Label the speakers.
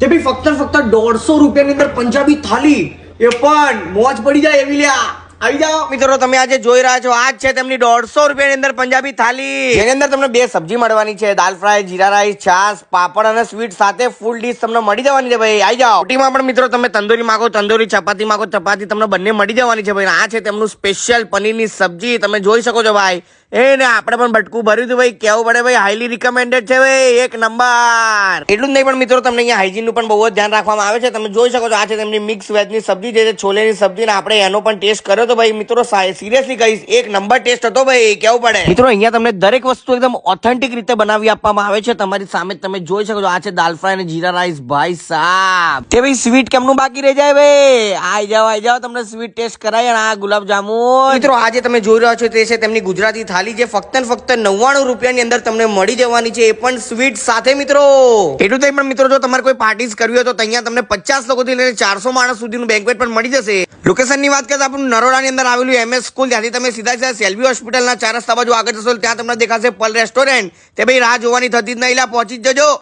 Speaker 1: તે બી ફક્ત ફક્ત દોઢસો રૂપિયાની અંદર પંજાબી થાલી. એ પણ મોજ પડી જાય એવી લ્યા. આવી જાઓ. મિત્રો તમે આજે જોઈ રહ્યા છો આ જ છે તેમની દોઢસો રૂપિયાની અંદર પંજાબી થાલી. જેની અંદર તમને બે સબ્જી મળવાની છે દાલ ફ્રાય જીરા રાઈસ છાસ પાપડ અને સ્વીટ સાથે ફૂલ ડીશ તમને મળી જવાની છે ભાઈ. આવી જાઓ. રોટીમાં પણ મિત્રો તમે તંદૂરી માંગો તંદૂરી ચપાતી માંગો ચપાતી તમને બંને મળી જવાની છે ભાઈ. આ છે તેમનું સ્પેશિયલ પનીરની સબ્જી. તમે જોઈ શકો છો ભાઈ. એ ને આપણે પણ બટકું ભર્યું હતું ભાઈ કેવું પડે ભાઈ? હાઈલી રિકમેન્ડેડ છે ભાઈ એક નંબર. એટલું જ નહીં પણ મિત્રો તમને અહીંયા હાઇજીનનું પણ બહુ જ ધ્યાન રાખવામાં આવે છે. તમે જોઈ શકો છો આ છે તેમની મિક્સ વેજની સબ્જી જે છે છોલેની સબ્જી ને આપણે એનો પણ ટેસ્ટ કર્યો તો ભાઈ મિત્રો સિરિયસલી કહીશ એક નંબર ટેસ્ટ હતો ભાઈ કેવું પડે? મિત્રો અહીંયા તમને દરેક વસ્તુ એકદમ ઓથેન્ટિક રીતે બનાવી આપવામાં આવે છે. તમારી સામે તમે જોઈ શકો છો આ છે દાલ ફ્રાય અને જીરા રાઈસ ભાઈ સાહેબ તે ભાઈ સ્વીટ કેમનું બાકી રહી જાય ભાઈ? આઈ જાઓ આઈ જાઓ તમને સ્વીટ ટેસ્ટ કરાય અને આ ગુલાબ જામુન મિત્રો આજે તમે જોઈ રહ્યા છો તે છે તેમની ગુજરાતી થાળી જે ફક્ત ને ફક્ત નવ્વાણું રૂપિયાની અંદર તમને મળી જવાની છે એ પણ સ્વીટ સાથે, મિત્રો. એટલું થઈ પણ, મિત્રો, જો તમારે કોઈ પાર્ટીસ કરવી હોય તો અહીંયા તમને પચાસ લોકોથી લઈને ચારસો માણસ સુધીનું બેન્કવેટ પણ મળી જશે. લોકેશનની વાત કરીએ આપણું નરોડાની અંદર આવેલું એમએસ સ્કૂલ ત્યાંથી તમે સીધા સીધા સેલ્વી હોસ્પિટલના ચાર રસ્તા બાજુ આગળ જશો, ત્યાં તમને દેખાશે પલ રેસ્ટોરન્ટ તે ભાઈ રાહ જોવાની થતી જ નહીં પહોંચી જ જજો.